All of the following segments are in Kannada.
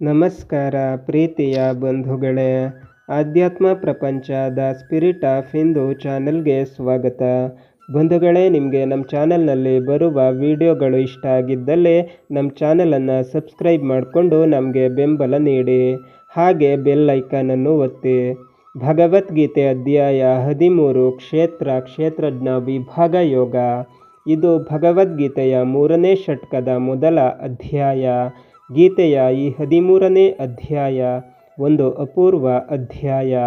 ನಮಸ್ಕಾರ ಪ್ರೀತಿಯ ಬಂಧುಗಳೇ, ಆಧ್ಯಾತ್ಮ ಪ್ರಪಂಚ ದ ಸ್ಪಿರಿಟ್ ಆಫ್ ಹಿಂದೂ ಚಾನೆಲ್ಗೆ ಸ್ವಾಗತ. ಬಂಧುಗಳೇ, ನಿಮಗೆ ನಮ್ಮ ಚಾನಲ್ನಲ್ಲಿ ಬರುವ ವಿಡಿಯೋಗಳು ಇಷ್ಟ ಆಗಿದ್ದಲ್ಲಿ ನಮ್ಮ ಚಾನಲನ್ನು ಸಬ್ಸ್ಕ್ರೈಬ್ ಮಾಡಿಕೊಂಡು ನಮಗೆ ಬೆಂಬಲ ನೀಡಿ. ಹಾಗೆ ಬೆಲ್ ಐಕಾನನ್ನು ಒತ್ತಿ. ಭಗವದ್ಗೀತೆ ಅಧ್ಯಾಯ ಹದಿಮೂರು, ಕ್ಷೇತ್ರ, ಕ್ಷೇತ್ರಜ್ಞ ವಿಭಾಗ ಯೋಗ. ಇದು ಭಗವದ್ಗೀತೆಯ ಮೂರನೇ ಷಟ್ಕದ ಮೊದಲ ಅಧ್ಯಾಯ. ಗೀತೆಯ ಈ ಹದಿಮೂರನೇ ಅಧ್ಯಾಯ ಒಂದು ಅಪೂರ್ವ ಅಧ್ಯಾಯ.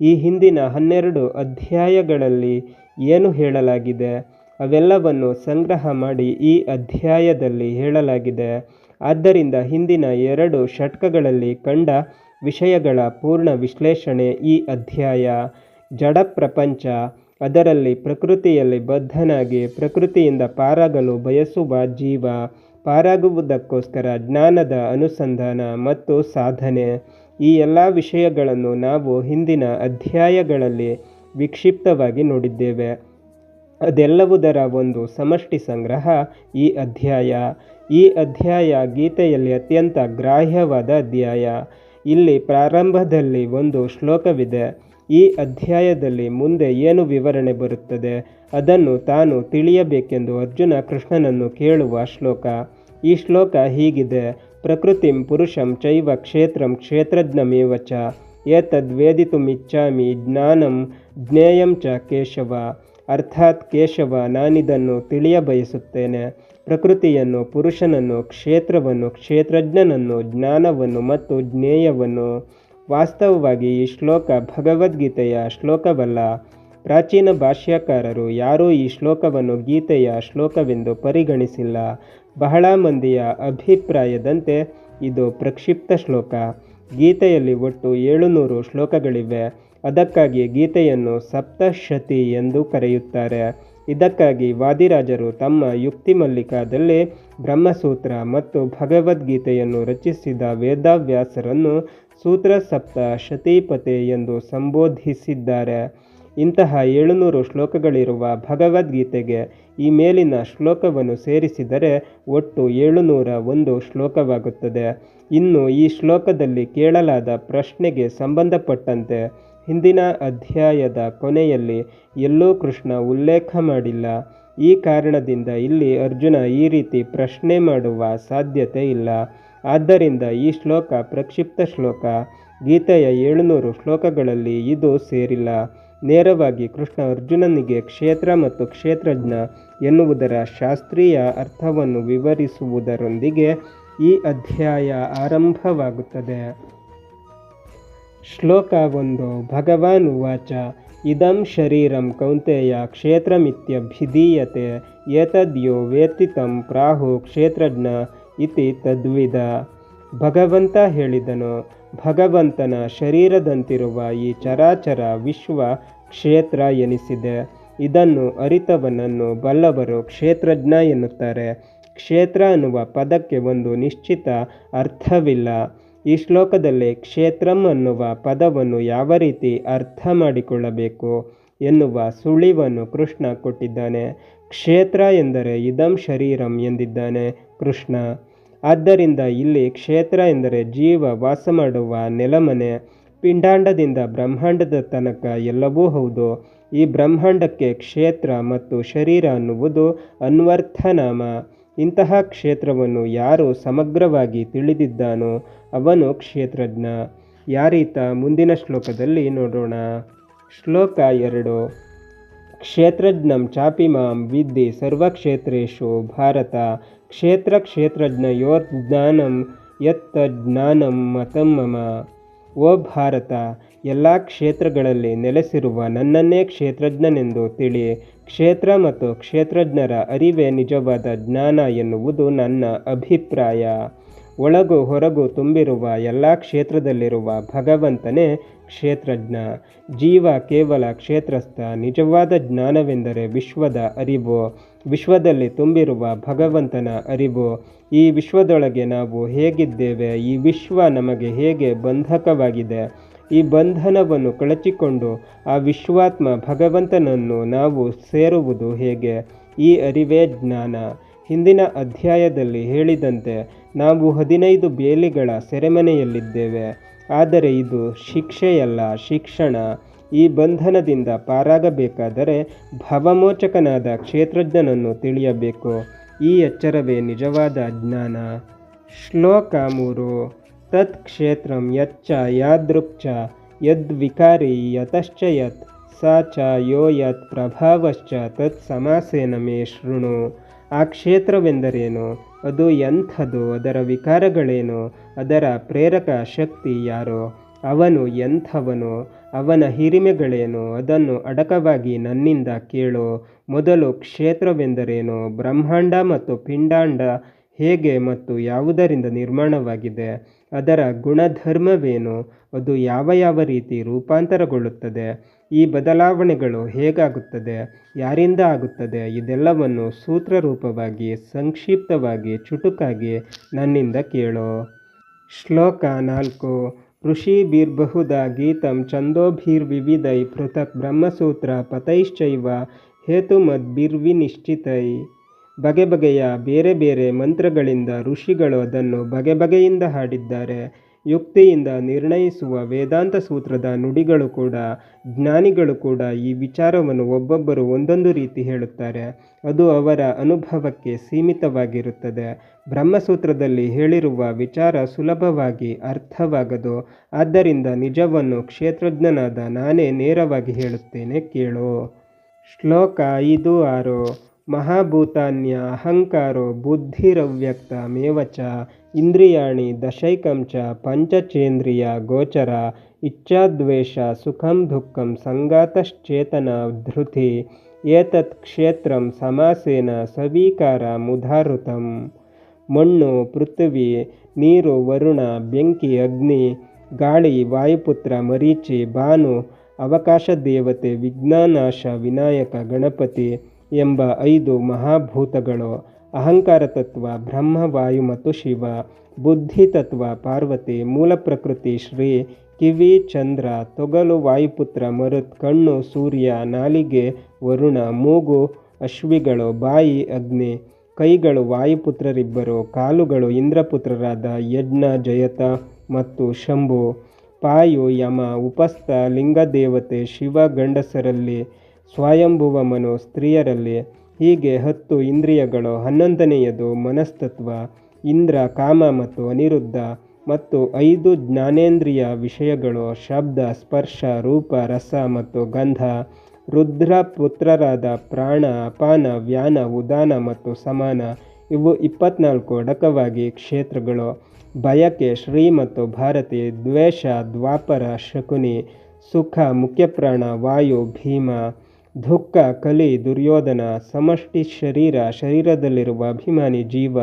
ಈ ಹಿಂದಿನ ಹನ್ನೆರಡು ಅಧ್ಯಾಯಗಳಲ್ಲಿ ಏನು ಹೇಳಲಾಗಿದೆ? ಅವೆಲ್ಲವನ್ನು ಸಂಗ್ರಹ ಮಾಡಿ ಈ ಅಧ್ಯಾಯದಲ್ಲಿ ಹೇಳಲಾಗಿದೆ. ಆದ್ದರಿಂದ ಹಿಂದಿನ ಎರಡು ಷಟ್ಕಗಳಲ್ಲಿ ಕಂಡ ವಿಷಯಗಳ ಪೂರ್ಣ ವಿಶ್ಲೇಷಣೆ ಈ ಅಧ್ಯಾಯ. ಜಡ ಪ್ರಪಂಚ, ಅದರಲ್ಲಿ ಪ್ರಕೃತಿಯಲ್ಲಿ ಬದ್ಧನಾಗಿ ಪ್ರಕೃತಿಯಿಂದ ಪಾರಾಗಲು ಬಯಸುವ ಜೀವ ಪಾರಾಗುವುದಕ್ಕೋಸ್ಕರ ಜ್ಞಾನದ ಅನುಸಂಧಾನ ಮತ್ತು ಸಾಧನೆ. ಈ ಎಲ್ಲ ವಿಷಯಗಳನ್ನು ನಾವು ಹಿಂದಿನ ಅಧ್ಯಾಯಗಳಲ್ಲಿ ವಿಕ್ಷಿಪ್ತವಾಗಿ ನೋಡಿದ್ದೇವೆ. ಅದೆಲ್ಲವುದರ ಒಂದು ಸಮಷ್ಟಿ ಸಂಗ್ರಹ ಈ ಅಧ್ಯಾಯ. ಈ ಅಧ್ಯಾಯ ಗೀತೆಯಲ್ಲಿ ಅತ್ಯಂತ ಗ್ರಾಹ್ಯವಾದ ಅಧ್ಯಾಯ. ಇಲ್ಲಿ ಪ್ರಾರಂಭದಲ್ಲಿ ಒಂದು ಶ್ಲೋಕವಿದೆ. ಈ ಅಧ್ಯಾಯದಲ್ಲಿ ಮುಂದೆ ಏನು ವಿವರಣೆ ಬರುತ್ತದೆ ಅದನ್ನು ತಾನು ತಿಳಿಯಬೇಕೆಂದು ಅರ್ಜುನ ಕೃಷ್ಣನನ್ನು ಕೇಳುವ ಶ್ಲೋಕ. ಈ ಶ್ಲೋಕ ಹೀಗಿದೆ. ಪ್ರಕೃತಿಂ ಪುರುಷಂ ಚೈವ ಕ್ಷೇತ್ರಂ ಕ್ಷೇತ್ರಜ್ಞಮೇವ ಚ. ಏತದ್ವೇದಿತುಮಿಚ್ಛಾಮಿ ಜ್ಞಾನಂ ಜ್ಞೇಯಂ ಚ ಕೇಶವ. ಅರ್ಥಾತ್ ಕೇಶವ ನಾನಿದನ್ನು ತಿಳಿಯಬಯಸುತ್ತೇನೆ ಪ್ರಕೃತಿಯನ್ನು, ಪುರುಷನನ್ನು, ಕ್ಷೇತ್ರವನ್ನು, ಕ್ಷೇತ್ರಜ್ಞನನ್ನು, ಜ್ಞಾನವನ್ನು ಮತ್ತು ಜ್ಞೇಯವನ್ನು. ವಾಸ್ತವವಾಗಿ ಈ ಶ್ಲೋಕ ಭಗವದ್ಗೀತೆಯ ಶ್ಲೋಕವಲ್ಲ. ಪ್ರಾಚೀನ ಭಾಷ್ಯಕಾರರು ಯಾರೂ ಈ ಶ್ಲೋಕವನ್ನು ಗೀತೆಯ ಶ್ಲೋಕವೆಂದು ಪರಿಗಣಿಸಿಲ್ಲ. ಬಹಳ ಮಂದಿಯ ಅಭಿಪ್ರಾಯದಂತೆ ಇದು ಪ್ರಕ್ಷಿಪ್ತ ಶ್ಲೋಕ. ಗೀತೆಯಲ್ಲಿ ಒಟ್ಟು ಏಳುನೂರು ಶ್ಲೋಕಗಳಿವೆ. ಅದಕ್ಕಾಗಿ ಗೀತೆಯನ್ನು ಸಪ್ತಶತಿ ಎಂದು ಕರೆಯುತ್ತಾರೆ. ಇದಕ್ಕಾಗಿ ವಾದಿರಾಜರು ತಮ್ಮ ಯುಕ್ತಿ ಮಲ್ಲಿಕಾದಲ್ಲಿ ಬ್ರಹ್ಮಸೂತ್ರ ಮತ್ತು ಭಗವದ್ಗೀತೆಯನ್ನು ರಚಿಸಿದ ವೇದಾವ್ಯಾಸರನ್ನು ಸೂತ್ರ ಸಪ್ತ ಶತೀಪತೆ ಎಂದು ಸಂಬೋಧಿಸಿದ್ದಾರೆ. ಇಂತಹ ಏಳುನೂರು ಶ್ಲೋಕಗಳಿರುವ ಭಗವದ್ಗೀತೆಗೆ ಈ ಮೇಲಿನ ಶ್ಲೋಕವನ್ನು ಸೇರಿಸಿದರೆ ಒಟ್ಟು ಏಳುನೂರ ಒಂದು ಶ್ಲೋಕವಾಗುತ್ತದೆ. ಇನ್ನು ಈ ಶ್ಲೋಕದಲ್ಲಿ ಕೇಳಲಾದ ಪ್ರಶ್ನೆಗೆ ಸಂಬಂಧಪಟ್ಟಂತೆ ಹಿಂದಿನ ಅಧ್ಯಾಯದ ಕೊನೆಯಲ್ಲಿ ಎಲ್ಲೂ ಕೃಷ್ಣ ಉಲ್ಲೇಖ ಮಾಡಿಲ್ಲ. ಈ ಕಾರಣದಿಂದ ಇಲ್ಲಿ ಅರ್ಜುನ ಈ ರೀತಿ ಪ್ರಶ್ನೆ ಮಾಡುವ ಸಾಧ್ಯತೆ ಇಲ್ಲ. ಆದ್ದರಿಂದ ಈ ಶ್ಲೋಕ ಪ್ರಕ್ಷಿಪ್ತ ಶ್ಲೋಕ. ಗೀತೆಯ ಏಳುನೂರು ಶ್ಲೋಕಗಳಲ್ಲಿ ಇದು ಸೇರಿಲ್ಲ. ನೇರವಾಗಿ ಕೃಷ್ಣ ಅರ್ಜುನನಿಗೆ ಕ್ಷೇತ್ರ ಮತ್ತು ಕ್ಷೇತ್ರಜ್ಞ ಎನ್ನುವುದರ ಶಾಸ್ತ್ರೀಯ ಅರ್ಥವನ್ನು ವಿವರಿಸುವುದರೊಂದಿಗೆ ಈ ಅಧ್ಯಾಯ ಆರಂಭವಾಗುತ್ತದೆ. ಶ್ಲೋಕ ಒಂದು, ಭಗವಾನ್ ಉವಾಚ, ಇದಂ ಶರೀರಂ ಕೌಂತೆಯ ಕ್ಷೇತ್ರಮಿತ್ಯಭಿಧೀಯತೆ, ಏತದ್ಯೋ ವೇತ್ತಿತಂ ಪ್ರಾಹು ಕ್ಷೇತ್ರಜ್ಞ ಇತಿ ತದ್ವಿದ ಭಗವಂತ ಹೇಳಿದನು ಭಗವಂತನ ಶರೀರದಂತಿರುವ ಈ ಚರಾಚರ ವಿಶ್ವ ಕ್ಷೇತ್ರ ಎನಿಸಿದೆ. ಇದನ್ನು ಅರಿತವನನ್ನು ಬಲ್ಲವರು ಕ್ಷೇತ್ರಜ್ಞ ಎನ್ನುತ್ತಾರೆ. ಕ್ಷೇತ್ರ ಅನ್ನುವ ಪದಕ್ಕೆ ಒಂದು ನಿಶ್ಚಿತ ಅರ್ಥವಿಲ್ಲ. ಈ ಶ್ಲೋಕದಲ್ಲಿ ಕ್ಷೇತ್ರಂ ಅನ್ನುವ ಪದವನ್ನು ಯಾವ ರೀತಿ ಅರ್ಥ ಮಾಡಿಕೊಳ್ಳಬೇಕು ಎನ್ನುವ ಸುಳಿವನ್ನು ಕೃಷ್ಣ ಕೊಟ್ಟಿದ್ದಾನೆ. ಕ್ಷೇತ್ರ ಎಂದರೆ ಇದಂ ಶರೀರಂ ಎಂದಿದ್ದಾನೆ ಕೃಷ್ಣ. ಆದ್ದರಿಂದ ಇಲ್ಲಿ ಕ್ಷೇತ್ರ ಎಂದರೆ ಜೀವ ವಾಸ ಮಾಡುವ ನೆಲಮನೆ, ಪಿಂಡಾಂಡದಿಂದ ಬ್ರಹ್ಮಾಂಡದ ತನಕ ಎಲ್ಲವೂ ಹೌದು. ಈ ಬ್ರಹ್ಮಾಂಡಕ್ಕೆ ಕ್ಷೇತ್ರ ಮತ್ತು ಶರೀರ ಅನ್ನುವುದು ಅನ್ವರ್ಥನಾಮ. ಇಂತಹ ಕ್ಷೇತ್ರವನ್ನು ಯಾರು ಸಮಗ್ರವಾಗಿ ತಿಳಿದಿದ್ದಾನೋ ಅವನು ಕ್ಷೇತ್ರಜ್ಞ. ಯಾರೀತ ಮುಂದಿನ ಶ್ಲೋಕದಲ್ಲಿ ನೋಡೋಣ. ಶ್ಲೋಕ ಎರಡು. ಕ್ಷೇತ್ರಜ್ಞಂ ಚಾಪಿ ಮಾಂ ವಿದ್ಯೆ ಸರ್ವಕ್ಷೇತ್ರೇಶು ಭಾರತ. ಕ್ಷೇತ್ರ ಕ್ಷೇತ್ರಜ್ಞಯೋರ್ ಜ್ಞಾನಂ ಯತ್ತ ಜ್ಞಾನಂ ಮತಂ ಮಮ. ಓ ಭಾರತ, ಎಲ್ಲ ಕ್ಷೇತ್ರಗಳಲ್ಲಿ ನೆಲೆಸಿರುವ ನನ್ನನ್ನೇ ಕ್ಷೇತ್ರಜ್ಞನೆಂದು ತಿಳಿ ಕ್ಷೇತ್ರ ಮತ್ತು ಕ್ಷೇತ್ರಜ್ಞರ ಅರಿವೇ ನಿಜವಾದ ಜ್ಞಾನ ಎನ್ನುವುದು ನನ್ನ ಅಭಿಪ್ರಾಯ. ಒಳಗು ಹೊರಗು ತುಂಬಿರುವ ಎಲ್ಲ ಕ್ಷೇತ್ರದಲ್ಲಿರುವ ಭಗವಂತನೇ ಕ್ಷೇತ್ರಜ್ಞ. ಜೀವ ಕೇವಲ ಕ್ಷೇತ್ರಸ್ಥ, ನಿಜವಾದ ಜ್ಞಾನವೆಂದರೆ ವಿಶ್ವದ ಅರಿವು. ವಿಶ್ವದಲ್ಲಿ ತುಂಬಿರುವ ಭಗವಂತನ ಅರಿವು. ಈ ವಿಶ್ವದೊಳಗೆ ನಾವು ಹೇಗಿದ್ದೇವೆ? ಈ ವಿಶ್ವ ನಮಗೆ ಹೇಗೆ ಬಂಧಕವಾಗಿದೆ? ಈ ಬಂಧನವನ್ನು ಕಳಚಿಕೊಂಡು ಆ ವಿಶ್ವಾತ್ಮ ಭಗವಂತನನ್ನು ನಾವು ಸೇರುವುದು ಹೇಗೆ? ಈ ಅರಿವೇ ಜ್ಞಾನ. ಹಿಂದಿನ ಅಧ್ಯಾಯದಲ್ಲಿ ಹೇಳಿದಂತೆ ನಾವು ಹದಿನೈದು ಬೇಲಿಗಳ ಸೆರೆಮನೆಯಲ್ಲಿದ್ದೇವೆ. ಆದರೆ ಇದು ಶಿಕ್ಷೆಯಲ್ಲ, ಶಿಕ್ಷಣ. ಈ ಬಂಧನದಿಂದ ಪಾರಾಗಬೇಕಾದರೆ ಭವಮೋಚಕನಾದ ಕ್ಷೇತ್ರಜ್ಞನನ್ನು ತಿಳಿಯಬೇಕು. ಈ ಎಚ್ಚರವೇ ನಿಜವಾದ ಜ್ಞಾನ. ಶ್ಲೋಕ ಮೂರು. ತತ್ ಕ್ಷೇತ್ರಂ ಯಚ್ಚ ಯಾದೃಕ್ಚ ಯದ್ವಿಕಾರಿ ಯತಶ್ಚ ಯತ್, ಸ ಚ ಯೋ ಯತ್ ಪ್ರಭಾವಶ್ಚ ತತ್ ಸಮಾಸೇನ ಮೇ ಶೃಣು. ಆ ಕ್ಷೇತ್ರವೆಂದರೇನು? ಅದು ಎಂಥದು? ಅದರ ವಿಕಾರಗಳೇನು? ಅದರ ಪ್ರೇರಕ ಶಕ್ತಿ ಯಾರು? ಅವನು ಎಂಥವನು? ಅವನ ಹಿರಿಮೆಗಳೇನು? ಅದನ್ನು ಅಡಕವಾಗಿ ನನ್ನಿಂದ ಕೇಳು. ಮೊದಲು ಕ್ಷೇತ್ರವೆಂದರೇನು? ಬ್ರಹ್ಮಾಂಡ ಮತ್ತು ಪಿಂಡಾಂಡ ಹೇಗೆ ಮತ್ತು ಯಾವುದರಿಂದ ನಿರ್ಮಾಣವಾಗಿದೆ? ಅದರ ಗುಣಧರ್ಮವೇನು? ಅದು ಯಾವ ಯಾವ ರೀತಿ ರೂಪಾಂತರಗೊಳ್ಳುತ್ತದೆ? ಈ ಬದಲಾವಣೆಗಳು ಹೇಗಾಗುತ್ತದೆ, ಯಾರಿಂದ ಆಗುತ್ತದೆ, ಇದೆಲ್ಲವನ್ನು ಸೂತ್ರ ರೂಪವಾಗಿ ಸಂಕ್ಷಿಪ್ತವಾಗಿ, ಚುಟುಕಾಗಿ ನನ್ನಿಂದ ಕೇಳೋ. ಶ್ಲೋಕ ನಾಲ್ಕು. ಋಷಿ ಋಷಿಭಿರ್ಬಹುಧ ಗೀತಂ ಛಂದೋಭಿರ್ವಿವಿಧೈ ಪೃಥಕ್ ಬ್ರಹ್ಮಸೂತ್ರ ಪತೈಶ್ಚೈವ ಹೇತುಮದ್ಭಿರ್ವಿನಿಶ್ಚಿತೈ. ಬಗೆ ಬಗೆಯ ಬೇರೆ ಬೇರೆ ಮಂತ್ರಗಳಿಂದ ಋಷಿಗಳು ಅದನ್ನು ಬಗೆ ಬಗೆಯಿಂದ ಹಾಡಿದ್ದಾರೆ. ಯುಕ್ತಿಯಿಂದ ನಿರ್ಣಯಿಸುವ ವೇದಾಂತ ಸೂತ್ರದ ನುಡಿಗಳು ಕೂಡ, ಜ್ಞಾನಿಗಳು ಕೂಡ ಈ ವಿಚಾರವನ್ನು ಒಬ್ಬೊಬ್ಬರು ಒಂದೊಂದು ರೀತಿ ಹೇಳುತ್ತಾರೆ. ಅದು ಅವರ ಅನುಭವಕ್ಕೆ ಸೀಮಿತವಾಗಿರುತ್ತದೆ. ಬ್ರಹ್ಮಸೂತ್ರದಲ್ಲಿ ಹೇಳಿರುವ ವಿಚಾರ ಸುಲಭವಾಗಿ ಅರ್ಥವಾಗದು. ಆದ್ದರಿಂದ ನಿಜವನ್ನು ಕ್ಷೇತ್ರಜ್ಞನಾದ ನಾನೇ ನೇರವಾಗಿ ಹೇಳುತ್ತೇನೆ ಕೇಳು. ಶ್ಲೋಕ ಐದು ಆರು. ಬುದ್ಧಿರವ್ಯಕ್ತ ಮೇವಚ ಇಂದ್ರಿಯಾಣಿ ದಶೈಕಂ ಚ ಪಂಚಚೇಂದ್ರಿಯ ಗೋಚರ ಇಚ್ಛಾದ್ವೇಷ ಸುಖಂ ದುಃಖಂ ಸಂಗಾತಶ್ಚೇತನ ಧೃತಿ ಏತತ್ ಕ್ಷೇತ್ರಂ ಸಮಾಸೇನ ಸವೀಕಾರ ಮುಧಾರುತಂ. ಮಣ್ಣು, ಪೃಥ್ವಿ, ನೀರು, ವರುಣ, ಬೆಂಕಿ, ಅಗ್ನಿ, ಗಾಳಿ, ವಾಯುಪುತ್ರ, ಮರೀಚಿ ಭಾನು ಅವಕಾಶ ದೇವತೆ, ವಿಜ್ಞಾನಾಶ, ವಿನಾಯಕ, ಗಣಪತಿ ಎಂಬ ಐದು ಮಹಾಭೂತಗಳು, ಅಹಂಕಾರ ತತ್ವ, ಬ್ರಹ್ಮ, ವಾಯು ಮತ್ತು ಶಿವ, ಬುದ್ಧಿ ತತ್ವ, ಪಾರ್ವತಿ, ಮೂಲ ಪ್ರಕೃತಿ, ಶ್ರೀ, ಕಿವಿ, ಚಂದ್ರ, ತೊಗಲು, ವಾಯುಪುತ್ರ, ಮರುತ್, ಕಣ್ಣು, ಸೂರ್ಯ, ನಾಲಿಗೆ, ವರುಣ, ಮೂಗು, ಅಶ್ವಿಗಳು, ಬಾಯಿ, ಅಗ್ನಿ, ಕೈಗಳು, ವಾಯುಪುತ್ರರಿಬ್ಬರು, ಕಾಲುಗಳು, ಇಂದ್ರಪುತ್ರರಾದ ಯಜ್ಞ, ಜಯತ ಮತ್ತು ಶಂಭು, ಪಾಯು, ಯಮ, ಉಪಸ್ಥ, ಲಿಂಗದೇವತೆ, ಶಿವ, ಗಂಡಸರಲ್ಲಿ ಸ್ವಯಂಭುವ ಮನು ಸ್ತ್ರೀಯರಲ್ಲಿ ಹೀಗೆ ಹತ್ತು ಇಂದ್ರಿಯಗಳು ಹನ್ನೊಂದನೆಯದು ಮನಸ್ತತ್ವ, ಇಂದ್ರ, ಕಾಮ ಮತ್ತು ಅನಿರುದ್ಧ. ಮತ್ತು ಐದು ಜ್ಞಾನೇಂದ್ರಿಯ ವಿಷಯಗಳು ಶಬ್ದ, ಸ್ಪರ್ಶ, ರೂಪ, ರಸ ಮತ್ತು ಗಂಧ. ರುದ್ರ ಪುತ್ರರಾದ ಪ್ರಾಣ, ಅಪಾನ, ವ್ಯಾನ, ಉದಾನ ಮತ್ತು ಸಮಾನ. ಇವು ಇಪ್ಪತ್ನಾಲ್ಕು ಅಡಕವಾಗಿ ಕ್ಷೇತ್ರಗಳು. ಬಯಕೆ, ಶ್ರೀ ಮತ್ತು ಭಾರತಿ, ದ್ವೇಷ, ದ್ವಾಪರ, ಶಕುನಿ. ಸುಖ, ಮುಖ್ಯಪ್ರಾಣ, ವಾಯು, ಭೀಮ. ದುಃಖ ಕಲಿ, ದುರ್ಯೋಧನ, ಸಮಷ್ಟಿ ಶರೀರ, ಶರೀರದಲ್ಲಿರುವ ಅಭಿಮಾನಿ ಜೀವ,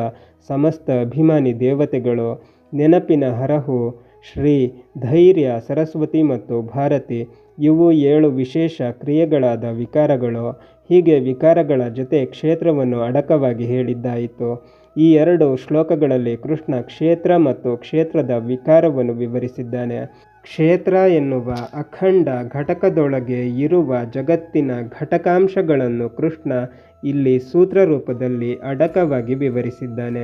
ಸಮಸ್ತ ಅಭಿಮಾನಿ ದೇವತೆಗಳು, ನೆನಪಿನ ಹರಹು, ಶ್ರೀ ಧೈರ್ಯ, ಸರಸ್ವತಿ ಮತ್ತು ಭಾರತಿ, ಇವು ಏಳು ವಿಶೇಷ ಕ್ರಿಯೆಗಳಾದ ವಿಕಾರಗಳು. ಹೀಗೆ ವಿಕಾರಗಳ ಜೊತೆ ಕ್ಷೇತ್ರವನ್ನು ಅಡಕವಾಗಿ ಹೇಳಿದ್ದಾಯಿತು. ಈ ಎರಡು ಶ್ಲೋಕಗಳಲ್ಲಿ ಕೃಷ್ಣ ಕ್ಷೇತ್ರ ಮತ್ತು ಕ್ಷೇತ್ರದ ವಿಕಾರವನ್ನು ವಿವರಿಸಿದ್ದಾನೆ. ಕ್ಷೇತ್ರ ಎನ್ನುವ ಅಖಂಡ ಘಟಕದೊಳಗೆ ಇರುವ ಜಗತ್ತಿನ ಘಟಕಾಂಶಗಳನ್ನು ಕೃಷ್ಣ ಇಲ್ಲಿ ಸೂತ್ರ ರೂಪದಲ್ಲಿ ಅಡಕವಾಗಿ ವಿವರಿಸಿದ್ದಾನೆ.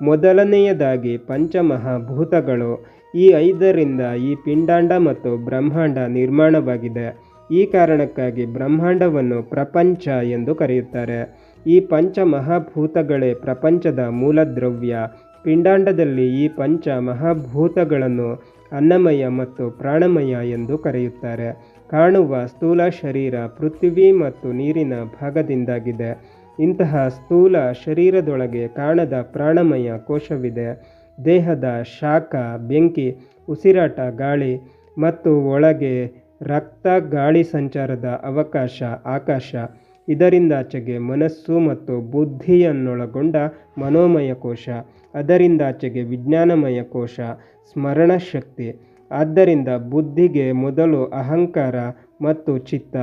ಮೊದಲನೆಯದಾಗಿ ಪಂಚಮಹಾಭೂತಗಳು, ಈ ಐದರಿಂದ ಈ ಪಿಂಡಾಂಡ ಮತ್ತು ಬ್ರಹ್ಮಾಂಡ ನಿರ್ಮಾಣವಾಗಿದೆ. ಈ ಕಾರಣಕ್ಕಾಗಿ ಬ್ರಹ್ಮಾಂಡವನ್ನು ಪ್ರಪಂಚ ಎಂದು ಕರೆಯುತ್ತಾರೆ. ಈ ಪಂಚಮಹಾಭೂತಗಳೇ ಪ್ರಪಂಚದ ಮೂಲದ್ರವ್ಯ ಪಿಂಡಾಂಡದಲ್ಲಿ ಈ ಪಂಚ ಮಹಾಭೂತಗಳನ್ನು ಅನ್ನಮಯ ಮತ್ತು ಪ್ರಾಣಮಯ ಎಂದು ಕರೆಯುತ್ತಾರೆ. ಕಾಣುವ ಸ್ಥೂಲ ಶರೀರ ಪೃಥ್ವಿ ಮತ್ತು ನೀರಿನ ಭಾಗದಿಂದಾಗಿದೆ. ಇಂತಹ ಸ್ಥೂಲ ಶರೀರದೊಳಗೆ ಕಾಣದ ಪ್ರಾಣಮಯ ಕೋಶವಿದೆ. ದೇಹದ ಶಾಖ, ಬೆಂಕಿ, ಉಸಿರಾಟ ಗಾಳಿ ಮತ್ತು ಒಳಗೆ ರಕ್ತ ಗಾಳಿ ಸಂಚಾರದ ಅವಕಾಶ, ಆಕಾಶ ಇದರಿಂದಾಚೆಗೆ ಮನಸ್ಸು ಮತ್ತು ಬುದ್ಧಿಯನ್ನೊಳಗೊಂಡ ಮನೋಮಯ ಕೋಶ ಅದರಿಂದಾಚೆಗೆ ವಿಜ್ಞಾನಮಯ ಕೋಶ, ಸ್ಮರಣಶಕ್ತಿ, ಆದ್ದರಿಂದ ಬುದ್ಧಿಗೆ ಮೊದಲು ಅಹಂಕಾರ ಮತ್ತು ಚಿತ್ತ.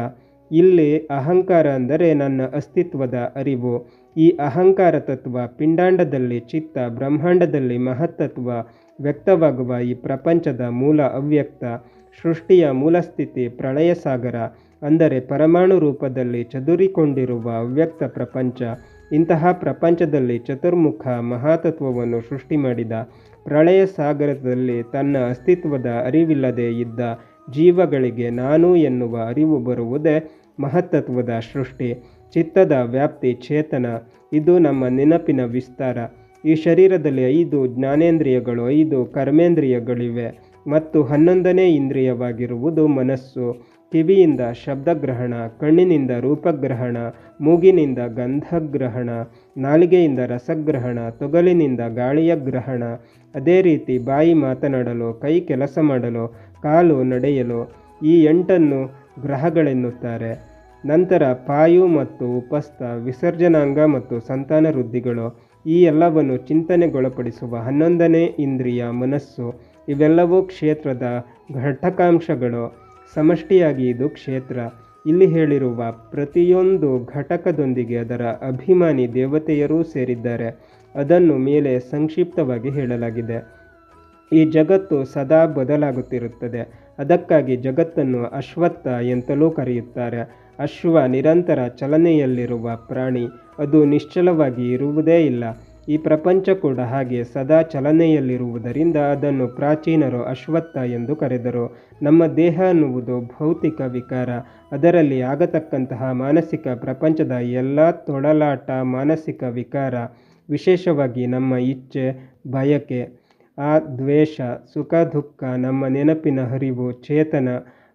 ಇಲ್ಲಿ ಅಹಂಕಾರ ಅಂದರೆ ನನ್ನ ಅಸ್ತಿತ್ವದ ಅರಿವು. ಈ ಅಹಂಕಾರ ತತ್ವ ಪಿಂಡಾಂಡದಲ್ಲಿ ಚಿತ್ತ, ಬ್ರಹ್ಮಾಂಡದಲ್ಲಿ ಮಹತ್ತತ್ವ ವ್ಯಕ್ತವಾಗುವ ಈ ಪ್ರಪಂಚದ ಮೂಲ ಅವ್ಯಕ್ತ, ಸೃಷ್ಟಿಯ ಮೂಲಸ್ಥಿತಿ ಪ್ರಳಯ ಸಾಗರ ಅಂದರೆ ಪರಮಾಣು ರೂಪದಲ್ಲಿ ಚದುರಿಕೊಂಡಿರುವ ಅವ್ಯಕ್ತ ಪ್ರಪಂಚ, ಇಂತಹ ಪ್ರಪಂಚದಲ್ಲಿ ಚತುರ್ಮುಖ ಮಹಾತತ್ವವನ್ನು ಸೃಷ್ಟಿ ಮಾಡಿದ ಪ್ರಳಯ ಸಾಗರದಲ್ಲಿ ತನ್ನ ಅಸ್ತಿತ್ವದ ಅರಿವಿಲ್ಲದೆ ಇದ್ದ ಜೀವಗಳಿಗೆ ನಾನು ಎನ್ನುವ ಅರಿವು ಬರುವುದೇ ಮಹತ್ತತ್ವದ ಸೃಷ್ಟಿ. ಚಿತ್ತದ ವ್ಯಾಪ್ತಿ ಚೇತನ, ಇದು ನಮ್ಮ ನೆನಪಿನ ವಿಸ್ತಾರ. ಈ ಶರೀರದಲ್ಲಿ ಐದು ಜ್ಞಾನೇಂದ್ರಿಯಗಳು, ಐದು ಕರ್ಮೇಂದ್ರಿಯಗಳಿವೆ ಮತ್ತು ಹನ್ನೊಂದನೇ ಇಂದ್ರಿಯವಾಗಿರುವುದು ಮನಸ್ಸು. ಕಿವಿಯಿಂದ ಶಬ್ದಗ್ರಹಣ, ಕಣ್ಣಿನಿಂದ ರೂಪಗ್ರಹಣ, ಮೂಗಿನಿಂದ ಗಂಧಗ್ರಹಣ, ನಾಲಿಗೆಯಿಂದ ರಸಗ್ರಹಣ, ತೊಗಲಿನಿಂದ ಗಾಳಿಯ ಗ್ರಹಣ ಅದೇ ರೀತಿ ಬಾಯಿ ಮಾತನಾಡಲು, ಕೈ ಕೆಲಸ ಮಾಡಲು, ಕಾಲು ನಡೆಯಲು ಈ ಎಂಟನ್ನು ಗ್ರಹಗಳೆನ್ನುತ್ತಾರೆ. ನಂತರ ಪಾಯು ಮತ್ತು ಉಪಸ್ಥ, ವಿಸರ್ಜನಾಂಗ ಮತ್ತು ಸಂತಾನ ವೃದ್ಧಿಗಳು, ಈ ಎಲ್ಲವನ್ನು ಚಿಂತನೆಗೊಳಪಡಿಸುವ ಹನ್ನೊಂದನೇ ಇಂದ್ರಿಯ ಮನಸ್ಸು, ಇವೆಲ್ಲವೂ ಕ್ಷೇತ್ರದ ಘಟಕಾಂಶಗಳು. ಸಮಷ್ಟಿಯಾಗಿ ಇದು ಕ್ಷೇತ್ರ. ಇಲ್ಲಿ ಹೇಳಿರುವ ಪ್ರತಿಯೊಂದು ಘಟಕದೊಂದಿಗೆ ಅದರ ಅಭಿಮಾನಿ ದೇವತೆಯರೂ ಸೇರಿದ್ದಾರೆ. ಅದನ್ನು ಮೇಲೆ ಸಂಕ್ಷಿಪ್ತವಾಗಿ ಹೇಳಲಾಗಿದೆ. ಈ ಜಗತ್ತು ಸದಾ ಬದಲಾಗುತ್ತಿರುತ್ತದೆ. ಅದಕ್ಕಾಗಿ ಜಗತ್ತನ್ನು ಅಶ್ವತ್ಥ ಎಂತಲೂ ಕರೆಯುತ್ತಾರೆ. ಅಶ್ವ ನಿರಂತರ ಚಲನೆಯಲ್ಲಿರುವ ಪ್ರಾಣಿ, ಅದು ನಿಶ್ಚಲವಾಗಿ ಇರುವುದೇ ಇಲ್ಲ. ಈ ಪ್ರಪಂಚ ಕೂಡ ಹಾಗೆ ಸದಾ ಚಲನೆಯಲ್ಲಿರುವುದರಿಂದ ಅದನ್ನು ಪ್ರಾಚೀನರು ಅಶ್ವತ್ಥ ಎಂದು ಕರೆದರು. ನಮ್ಮ ದೇಹ ಅನ್ನುವುದು ಭೌತಿಕ ವಿಕಾರ. ಅದರಲ್ಲಿ ಆಗತಕ್ಕಂತಹ ಮಾನಸಿಕ ಪ್ರಪಂಚದ ಎಲ್ಲ ತೊಡಲಾಟ ಮಾನಸಿಕ ವಿಕಾರ, ವಿಶೇಷವಾಗಿ ನಮ್ಮ ಇಚ್ಛೆ, ಬಯಕೆ, ಆ ದ್ವೇಷ, ಸುಖ, ದುಃಖ, ನಮ್ಮ ನೆನಪಿನ ಹರಿವು, ಚೇತನ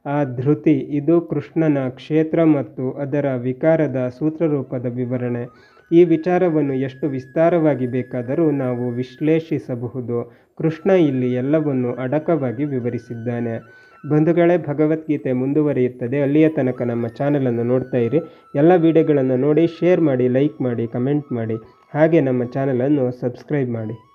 ಆ ಧೃತಿ, ಇದು ಕೃಷ್ಣನ ಕ್ಷೇತ್ರ ಮತ್ತು ಅದರ ವಿಕಾರದ ಸೂತ್ರರೂಪದ ವಿವರಣೆ. ಈ ವಿಚಾರವನ್ನು ಎಷ್ಟು ವಿಸ್ತಾರವಾಗಿ ಬೇಕಾದರೂ ನಾವು ವಿಶ್ಲೇಷಿಸಬಹುದು. ಕೃಷ್ಣ ಇಲ್ಲಿ ಎಲ್ಲವನ್ನು ಅಡಕವಾಗಿ ವಿವರಿಸಿದ್ದಾನೆ. ಬಂಧುಗಳೇ, ಭಗವದ್ಗೀತೆ ಮುಂದುವರಿಯುತ್ತದೆ. ಅಲ್ಲಿಯ ತನಕ ನಮ್ಮ ಚಾನಲನ್ನು ನೋಡ್ತಾ ಇರಿ. ಎಲ್ಲ ವಿಡಿಯೋಗಳನ್ನು ನೋಡಿ, ಶೇರ್ ಮಾಡಿ, ಲೈಕ್ ಮಾಡಿ, ಕಮೆಂಟ್ ಮಾಡಿ. ಹಾಗೆ ನಮ್ಮ ಚಾನಲನ್ನು ಸಬ್ಸ್ಕ್ರೈಬ್ ಮಾಡಿ.